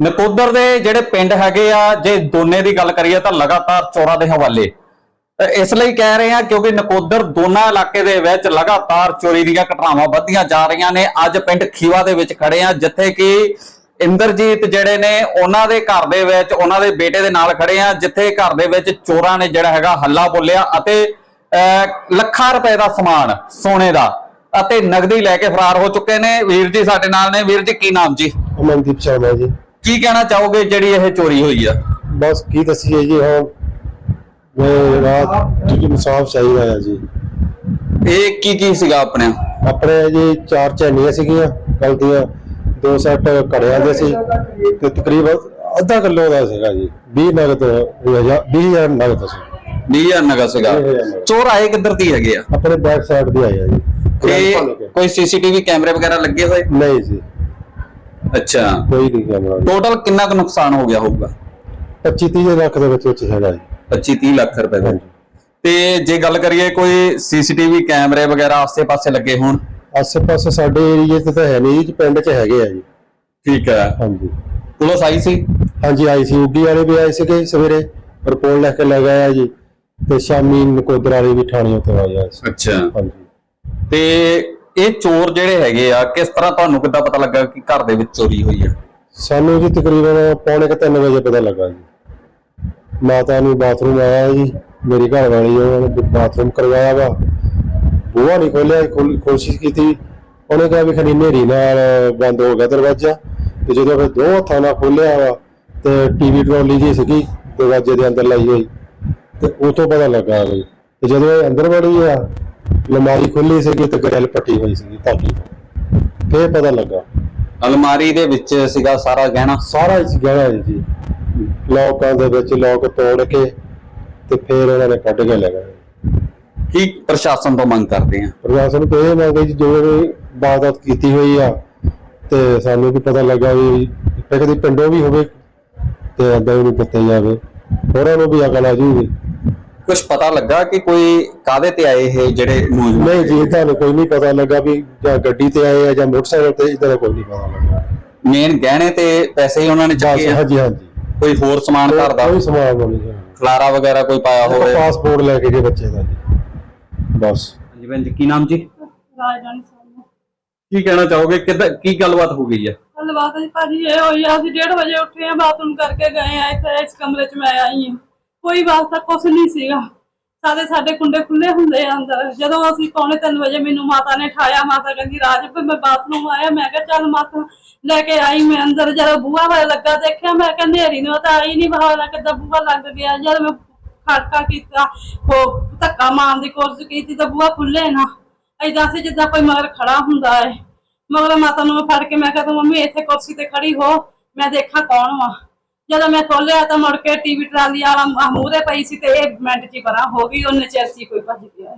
ਨਕੋਦਰ ਦੇ ਜਿਹੜੇ ਪਿੰਡ ਹੈਗੇ ਆ ਜੇ ਦੋਨੇ ਦੀ ਗੱਲ ਕਰੀਏ ਤਾਂ ਲਗਾਤਾਰ ਚੋਰਾਂ ਦੇ ਹਵਾਲੇ। ਇਸ ਲਈ ਕਹਿ ਰਹੇ ਆ ਕਿਉਂਕਿ ਨਕੋਦਰ ਦੋਨਾ ਇਲਾਕੇ ਦੇ ਵਿੱਚ ਲਗਾਤਾਰ ਚੋਰੀ ਦੀਆਂ ਘਟਨਾਵਾਂ ਵੱਧਦੀਆਂ ਜਾ ਰਹੀਆਂ ਨੇ। ਅੱਜ ਪਿੰਡ ਖੀਵਾ ਦੇ ਵਿੱਚ ਖੜੇ ਆ ਜਿੱਥੇ ਕਿ ਇੰਦਰਜੀਤ ਜਿਹੜੇ ਨੇ ਉਹਨਾਂ ਦੇ ਘਰ ਦੇ ਵਿੱਚ ਉਹਨਾਂ ਦੇ ਬੇਟੇ ਦੇ ਨਾਲ ਖੜੇ ਆ ਜਿੱਥੇ ਘਰ ਦੇ ਵਿੱਚ ਚੋਰਾਂ ਨੇ ਜਿਹੜਾ ਹੈਗਾ ਹੱਲਾ ਬੋਲਿਆ ਅਤੇ ਅ, ਲੱਖਾਂ ਰੁਪਏ ਦਾ ਸਮਾਨ ਸੋਨੇ ਦਾ ਅਤੇ ਨਗਦੀ ਲੈ ਕੇ ਫਰਾਰ ਹੋ ਚੁੱਕੇ ਨੇ। ਵੀਰ ਜੀ ਸਾਡੇ ਨਾਲ ਨੇ। ਵੀਰ ਜੀ ਕੀ ਨਾਮ ਜੀ? ਅਮਨਦੀਪ ਸ਼ਰਮਾ ਜੀ। ਕੀ ਕਹਿਣਾ ਚਾਹੋਗੇ ਜਿਹੜੀ ਇਹ ਚੋਰੀ ਹੋਈ ਆ? ਬਸ ਕੀ ਦੱਸੀਏ ਜੀ ਹੁਣ ਮੈਂ ਰਾਤ ਜੀ ਇਨਸਾਫ ਚਾਹੀਦਾ ਹੈ ਜੀ। ਇਹ ਕੀ ਕੀ ਸੀਗਾ ਆਪਣੇ? ਆਪਣੇ ਜੀ ਚਾਰ ਚੈਨੀਆਂ ਸੀਗੀਆਂ ਗਲਤੀਆਂ ਦੋ ਸੈੱਟ ਕੜਿਆਂ ਦੇ ਸੀ ਤੇ ਤਕਰੀਬਨ ਅੱਧਾ ਕਿਲੋ ਦਾ ਸੀਗਾ ਜੀ 20 ਨਗਦ 20000 ਨਗਦ ਸੀ। 20000 ਨਗਾ ਸੀਗਾ। ਨਗਦ। ਚੋਰ ਆਏ ਕਿੱਧਰ ਦੀ ਹੈਗੇ ਆ? ਆਪਣੇ ਬੈਕ ਸਾਈਡ ਦੀ ਆਇਆ ਜੀ। ਤੇ ਕੋਈ ਸੀਸੀਟੀਵੀ ਕੈਮਰੇ ਵਗੈਰਾ ਲੱਗੇ ਹੋਏ? ਨਹੀਂ ਜੀ। ਅੱਛਾ। ਕੋਈ ਨਹੀਂ ਕੈਮਰਾ ਟੋਟਲ ਕਿੰਨਾ ਕੁ ਨੁਕਸਾਨ ਹੋ ਗਿਆ ਹੋਊਗਾ? 25 30 ਲੱਖ ਦੇ ਵਿੱਚ ਵਿੱਚ ਹੈਗਾ ਜੀ। 25 30 ਲੱਖ ਰੁਪਏ ਦਾ। ਤੇ ਜੇ ਗੱਲ ਕਰੀਏ ਕੋਈ ਸੀਸੀਟੀਵੀ ਕੈਮਰੇ ਵਗੈਰਾ ਆਸੇ-ਪਾਸੇ ਲੱਗੇ ਹੋਣ? ਆਸੇ ਪਾਸੇ ਸਾਡੇ ਏਰੀਏ 'ਚ ਤਾਂ ਹੈ ਨਹੀਂ ਜੀ ਪਿੰਡ 'ਚ ਹੈਗੇ ਆ ਜੀ। ਠੀਕ ਹੈ। ਹਾਂਜੀ। ਪੁਲਿਸ ਆਈ ਸੀ? ਹਾਂਜੀ ਆਈ ਸੀ। ਉਡੀ ਵਾਲੇ ਵੀ ਆਏ ਸੀਗੇ ਸਵੇਰੇ। ਰਿਪੋਰਟ ਲੈ ਕੇ ਲੈ ਗਏ ਆ ਜੀ। ਤੇ ਸ਼ਾਮੀ ਨਕੋਦਰ ਵਾਲੇ ਵੀ ਥਾਣੇ ਉੱਤੇ ਆਏ ਆ। ਅੱਛਾ। ਹਾਂਜੀ। ਤੇ ਇਹ ਚੋਰ ਜਿਹੜੇ ਹੈਗੇ ਆ, ਕਿਸ ਤਰ੍ਹਾਂ ਤੁਹਾਨੂੰ ਕਿੱਦਾਂ ਪਤਾ ਲੱਗਾ ਕਿ ਘਰ ਦੇ ਵਿੱਚ ਚੋਰੀ ਹੋਈ ਆ? ਸਾਨੂੰ ਜੀ ਤਕਰੀਬਨ ਪੌਣੇ ਕੁ ਵਜੇ ਪਤਾ ਲੱਗਾ ਜੀ। ਮਾਤਾ ਨੂੰ ਬਾਥਰੂਮ ਆਇਆ ਜੀ, ਮੇਰੀ ਘਰ ਵਾਲੀ ਉਹਨਾਂ ਨੇ ਬਾਥਰੂਮ ਕਰਵਾਇਆ ਵਾ। ਬੂਹਾ ਨਹੀਂ ਖੋਲਿਆ ਕੋਸ਼ਿਸ਼ ਕੀਤੀ। ਉਹਨੇ ਕਿਹਾ ਵੀ ਖਣੀ ਨੇਰੀ ਨਾਲ ਬੰਦ ਹੋ ਗਿਆ ਦਰਵਾਜ਼ਾ। ਤੇ ਜਦੋਂ ਫਿਰ ਦੋ ਹੱਥਾਂ ਨਾਲ ਖੋਲਿਆ ਵਾ, ਤੇ ਟੀਵੀ ਟਰੋਲੀ ਜੀ ਸੀਗੀ, ਦਰਵਾਜ਼ੇ ਦੇ ਅੰਦਰ ਲਾਈ ਹੋਈ। ਤੇ ਉਹ ਤੋਂ ਪਤਾ ਲੱਗਾ ਵੀ, ਤੇ ਜਦੋਂ ਇਹ ਅੰਦਰ ਵੜੀ ਆ ਲਮਾਰੀ ਖੁੱਲੀ ਸੀਗੀ ਤੇ ਗਰਲ ਪੱਟੀ ਹੋਈ ਸੀਗੀ ਤਾਕੀ ਫੇਰ ਪਤਾ ਲੱਗਾ। ਅਲਮਾਰੀ ਦੇ ਵਿੱਚ ਸੀਗਾ ਸਾਰਾ ਗਹਿਣਾ। ਸਾਰਾ ਇਸ ਜਗ੍ਹਾ ਹੈ ਜੀ ਲੋਕਾਂ ਦੇ ਵਿੱਚ ਲੋਕ ਤੋੜ ਕੇ ਤੇ ਫਿਰ ਉਹਨਾਂ ਨੇ ਕੱਢ ਕੇ ਲੈ ਗਏ। ਕੀ ਪ੍ਰਸ਼ਾਸਨ ਤੋਂ ਮੰਗ ਕਰਦੇ ਆ? ਪ੍ਰਸ਼ਾਸਨ ਤੋਂ ਇਹ ਮੰਗ ਹੈ ਜੀ ਜੋ ਵੀ ਵਾਰਦਾਤ ਕੀਤੀ ਹੋਈ ਆ ਤੇ ਸਾਨੂੰ ਵੀ ਪਤਾ ਲੱਗਾ ਵੀ ਇੱਕ ਦੀ ਪਿੰਡੋਂ ਵੀ ਹੋਵੇ ਤੇ ਅੱਦਾਂ ਨੂੰ ਦਿੱਤਾ ਜਾਵੇ। ਹੋਰਾਂ ਨੂੰ ਵੀ ਅਕਲ ਆ ਜੂਗੀ। ਕੁਝ ਪਤਾ ਲੱਗਾ ਕਿ ਕੋਈ ਕਾਦੇ ਤੇ ਆਏ ਇਹ ਜਿਹੜੇ ਨੌਜਵਾਨ? ਨਹੀਂ ਜੀ ਤੁਹਾਨੂੰ ਕੋਈ ਨਹੀਂ ਪਤਾ ਲੱਗਾ ਵੀ ਜਾਂ ਗੱਡੀ ਤੇ ਆਏ ਆ ਜਾਂ ਮੋਟਰਸਾਈਕਲ ਤੇ ਇਦਾਂ ਦਾ ਕੋਈ ਨਹੀਂ ਪਤਾ ਲੱਗਾ। ਮੇਨ ਗਹਿਣੇ ਤੇ ਪੈਸੇ ਹੀ ਉਹਨਾਂ ਨੇ ਬਸ ਚੱਕੇ ਆ? ਹਾਂਜੀ ਹਾਂਜੀ। ਕੋਈ ਹੋਰ ਸਮਾਨ ਘਰ ਦਾ? ਕੋਈ ਸਮਾਨ ਨਹੀਂ ਜੀ। ਖਲਾਰਾ ਵਗੈਰਾ ਕੋਈ ਪਾਇਆ ਹੋਵੇ? ਪਾਸਪੋਰਟ ਲੈ ਕੇ ਜੇ ਬੱਚੇ ਦਾ ਜੀ। ਬਸ। ਹਾਂਜੀ ਭੈਣ ਜੀ ਕੀ ਨਾਮ ਜੀ? ਰਾਜਧਾਨੀ ਸਾਹਿਬ ਕੀ ਕਹਿਣਾ ਚਾਹੋਗੇ? ਕਿੱਦਾਂ ਕੀ ਗੱਲਬਾਤ ਹੋ ਗਈ ਆ? ਗੱਲਬਾਤ ਜੀ ਭਾਜੀ ਇਹ ਹੋਈ ਆ ਅਸੀਂ 1:30 ਵਜੇ ਉੱਠੇ ਆ ਬਾਥਰੂਮ ਕਰਕੇ ਗਏ ਆ ਇੱਥੇ ਇਸ ਕਮਰੇ 'ਚ ਮੈਂ ਆਈ ਹਾਂ। ਕੋਈ ਵਾਸਤਾ ਕੁਛ ਨਹੀਂ ਸੀਗਾ। ਸਾਰੇ ਸਾਡੇ ਕੁੰਡੇ ਖੁੱਲੇ ਹੁੰਦੇ ਆ ਅੰਦਰ। ਜਦੋਂ ਅਸੀਂ ਪੌਣੇ 3 ਵਜੇ ਮੈਨੂੰ ਮਾਤਾ ਨੇ ਠਾਇਆ, ਮਾਤਾ ਕਹਿੰਦੀ, ਰਾਜ, ਵੀ ਮੈਂ ਬਾਥਰੂਮ ਆਇਆ। ਮੈਂ ਕਿਹਾ, ਚੱਲ ਮਾਤਾ, ਲੈ ਕੇ ਆਈ ਮੈਂ ਅੰਦਰ। ਜਦੋਂ ਬੂਹਾ ਵਾਲਾ ਲੱਗਾ, ਦੇਖਿਆ, ਮੈਂ ਕਿਹਾ ਨੇਰੀ ਨੂੰ ਤਾਂ ਆਈ ਨਹੀਂ ਬਹਾਨਾ ਕਿੱਦਾਂ ਬੂਹਾ ਲੱਗ ਗਿਆ, ਜਦ ਮੈਂ ਖੜਕਾ ਕੀਤਾ, ਉਹ ਧੱਕਾ ਮਾਰਨ ਦੀ ਕੋਸ਼ਿਸ਼ ਕੀਤੀ, ਤਾਂ ਬੂਹਾ ਖੁੱਲੇ ਨਾ। ਐਦਾਂ ਸੀ ਜਿੱਦਾਂ ਕੋਈ ਮਗਰ ਖੜਾ ਹੁੰਦਾ ਹੈ ਮਗਰ ਮਾਤਾ ਨੂੰ ਮੈਂ ਫੜ ਕੇ ਮੈਂ ਕਿਹਾ, ਤੂੰ ਮੰਮੀ ਇੱਥੇ ਕੁਰਸੀ ਤੇ ਖੜੀ ਹੋ। ਮੈਂ ਦੇਖਾਂ ਕੌਣ ਵਾ। ਜਦੋਂ ਮੈਂ ਖੋਲਿਆ ਤਾਂ ਮੁੜ ਕੇ ਟੀਵੀ ਟਰਾਲੀ ਵਾਲਾ ਆਹ ਮੂਹਰੇ ਪਈ ਸੀ ਤੇ ਇਹ ਮਿੰਟ ਚ ਹੀ ਪਰਾਂ ਹੋ ਗਈ ਉਹਨੇ ਚੈਸੀ ਕੋਈ ਭੱਜ ਗਿਆ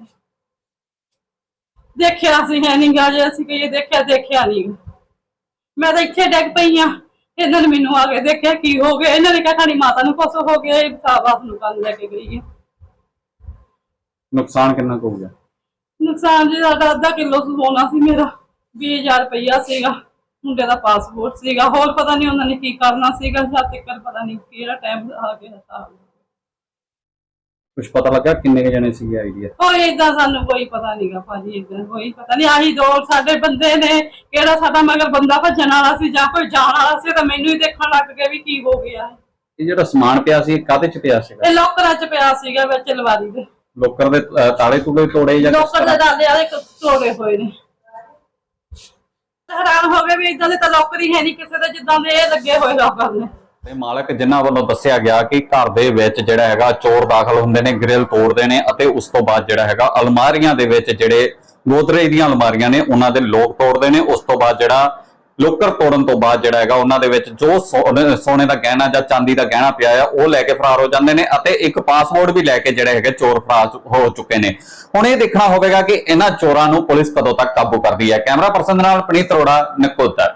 ਦੇਖਿਆ ਸੀ ਹੈ ਨਹੀਂ ਗਾ ਜੇ ਅਸੀਂ ਕਹੀਏ ਦੇਖਿਆ ਦੇਖਿਆ ਨਹੀਂ ਮੈਂ ਤਾਂ ਇੱਥੇ ਡਿੱਗ ਪਈ ਆ ਇਹਨਾਂ ਨੇ ਮੈਨੂੰ ਆ ਕੇ ਦੇਖਿਆ ਕੀ ਹੋ ਗਿਆ? ਇਹਨਾਂ ਨੇ ਕਿਹਾ ਖਾਣੀ ਮਾਤਾ ਨੂੰ ਕੁਛ ਹੋ ਗਿਆ ਇਹ ਸਾਬਾਸ ਨੂੰ ਕੰਨ ਲੈ ਕੇ ਗਈ ਹੈ। ਨੁਕਸਾਨ ਕਿੰਨਾ ਕੁ ਹੋ ਗਿਆ? ਨੁਕਸਾਨ ਜੀ ਸਾਡਾ ਅੱਧਾ ਕਿਲੋ ਸੋਨਾ ਸੀ ਮੇਰਾ 20000 ਰੁਪਈਆ ਸੀਗਾ। ਮੁੰਡੇ ਦਾ ਪਾਸਪੋਰਟ ਸੀਗਾ ਹੋਰ ਪਤਾ ਨਹੀਂ ਉਹਨਾਂ ਨੇ ਕੀ ਕਰਨਾ ਸੀਗਾ ਜਦ ਤੱਕ ਪਤਾ ਨਹੀਂ ਕਿਹੜਾ ਟਾਈਮ ਆ ਗਿਆ ਹਿਸਾਬ ਕੁਝ ਪਤਾ ਲੱਗਾ ਕਿੰਨੇ ਕੁ ਜਣੇ ਸੀਗੇ ਆਈਡੀਆ ਉਹ ਏਦਾਂ ਸਾਨੂੰ ਕੋਈ ਪਤਾ ਨਹੀਂਗਾ ਭਾਜੀ ਏਦਾਂ ਕੋਈ ਪਤਾ ਨਹੀਂ ਆਹੀ ਦੋ ਸਾਡੇ ਬੰਦੇ ਨੇ ਕਿਹੜਾ ਸਾਡਾ ਮਗਰ ਬੰਦਾ ਭੱਜਣ ਵਾਲਾ ਸੀ ਜਾਂ ਕੋਈ ਜਾਣ ਵਾਲਾ ਸੀ ਤਾਂ ਮੈਨੂੰ ਹੀ ਦੇਖਣ ਲੱਗ ਗਿਆ ਵੀ ਕੀ ਹੋ ਗਿਆ। ਇਹ ਜਿਹੜਾ ਸਮਾਨ ਪਿਆ ਸੀ ਕਾਦੇ ਚ ਪਿਆ ਸੀਗਾ? ਇਹ ਲੋਕਰਾਂ 'ਚ ਪਿਆ ਸੀਗਾ ਵਿੱਚ ਲਵਾਰੀ ਦੇ। ਲੋਕਰ ਦੇ ਤਾਲੇ ਤੂਲੇ ਤੋੜੇ ਜਾਂ ਕਿਸ ਲੋਕਰ ਦੇ ਤਰ੍ਹਾਂ? ਦਾਦੇ ਵਾਲੇ ਤੋੜੇ ਹੋਏ ਨੇ। ਹੈਰਾਨ ਹੋ ਗਏ ਵੀ ਇਦਾਂ ਦੇ ਤਾਂ ਲੋਕਰ ਹੀ ਹੈ ਨਹੀਂ ਕਿਸੇ ਦੇ, ਜਿੱਦਾਂ ਦੇ ਇਹ ਲੱਗੇ ਹੋਏ ਲੋਕਰ ਨੇ ਤੇ ਮਾਲਕ ਜਿਨ੍ਹਾਂ ਵੱਲੋਂ ਦੱਸਿਆ ਗਿਆ ਕਿ ਘਰ ਦੇ ਵਿੱਚ ਜਿਹੜਾ ਹੈਗਾ ਚੋਰ ਦਾਖਲ ਹੁੰਦੇ ਨੇ ਗ੍ਰਿਲ ਤੋੜਦੇ ਨੇ ਅਤੇ ਉਸ ਤੋਂ ਬਾਅਦ ਜਿਹੜਾ ਹੈਗਾ ਅਲਮਾਰੀਆਂ ਦੇ ਵਿੱਚ ਜਿਹੜੇ ਗੋਦਰੇਜ ਦੀਆਂ ਅਲਮਾਰੀਆਂ ਨੇ, ਉਹਨਾਂ ਦੇ ਲੋਕ ਤੋੜਦੇ ਨੇ, ਉਸ ਤੋਂ ਬਾਅਦ ਜਿਹੜਾ ਲੋਕਰ ਤੋੜਨ ਤੋਂ ਬਾਅਦ ਜਿਹੜਾ ਹੈਗਾ ਉਹਨਾਂ ਦੇ ਵਿੱਚ ਜੋ ਸੋਨੇ ਸੋਨੇ ਦਾ ਗਹਿਣਾ ਜਾਂ ਚਾਂਦੀ ਦਾ ਗਹਿਣਾ ਪਿਆ ਆ, ਉਹ ਲੈ ਕੇ ਫਰਾਰ ਹੋ ਜਾਂਦੇ ਨੇ ਅਤੇ ਇੱਕ ਪਾਸਪੋਰਟ ਵੀ ਲੈ ਕੇ ਜਿਹੜੇ ਹੈਗੇ ਚੋਰ ਫਰਾਰ ਚੁ- ਹੋ ਚੁੱਕੇ ਨੇ। ਹੁਣ ਇਹ ਦੇਖਣਾ ਹੋਵੇਗਾ ਕਿ ਇਹਨਾਂ ਚੋਰਾਂ ਨੂੰ ਪੁਲਿਸ ਕਦੋਂ ਤੱਕ ਕਾਬੂ ਕਰਦੀ ਹੈ। ਕੈਮਰਾ ਪਰਸਨ ਦੇ ਨਾਲ ਪਨੀਤ ਅਰੋੜਾ, ਨਕੋਦਰ।